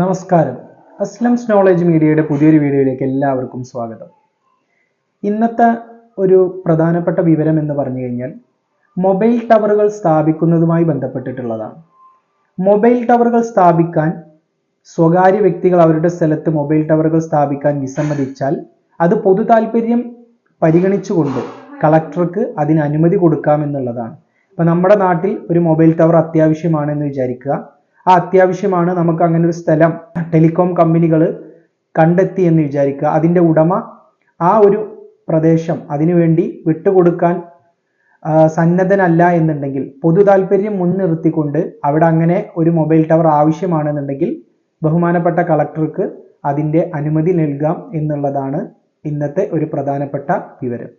നമസ്കാരം. അസ്ലംസ് നോളജ് മീഡിയയുടെ പുതിയൊരു വീഡിയോയിലേക്ക് എല്ലാവർക്കും സ്വാഗതം. ഇന്നത്തെ ഒരു പ്രധാനപ്പെട്ട വിവരം എന്ന് പറഞ്ഞു കഴിഞ്ഞാൽ മൊബൈൽ ടവറുകൾ സ്ഥാപിക്കുന്നതുമായി ബന്ധപ്പെട്ടിട്ടുള്ളതാണ്. മൊബൈൽ ടവറുകൾ സ്ഥാപിക്കാൻ സ്വകാര്യ വ്യക്തികൾ അവരുടെ സ്ഥലത്ത് മൊബൈൽ ടവറുകൾ സ്ഥാപിക്കാൻ വിസമ്മതിച്ചാൽ അത് പൊതു താല്പര്യം പരിഗണിച്ചുകൊണ്ട് കളക്ടർക്ക് അതിന് അനുമതി കൊടുക്കാമെന്നുള്ളതാണ്. ഇപ്പം നമ്മുടെ നാട്ടിൽ ഒരു മൊബൈൽ ടവർ അത്യാവശ്യമാണെന്ന് വിചാരിക്കുക. ആ അത്യാവശ്യമാണ് നമുക്ക് അങ്ങനെ ഒരു സ്ഥലം. ടെലികോം കമ്പനികൾ കണ്ടെത്തി എന്ന് വിചാരിക്കുക. അതിന്റെ ഉടമ ആ ഒരു പ്രദേശം അതിനുവേണ്ടി വിട്ടുകൊടുക്കാൻ സന്നദ്ധനല്ല എന്നുണ്ടെങ്കിൽ പൊതു താല്പര്യം മുൻനിർത്തിക്കൊണ്ട് അവിടെ അങ്ങനെ ഒരു മൊബൈൽ ടവർ ആവശ്യമാണെന്നുണ്ടെങ്കിൽ ബഹുമാനപ്പെട്ട കളക്ടർക്ക് അതിന്റെ അനുമതി നൽകാം എന്നുള്ളതാണ് ഇന്നത്തെ ഒരു പ്രധാനപ്പെട്ട വിവരം.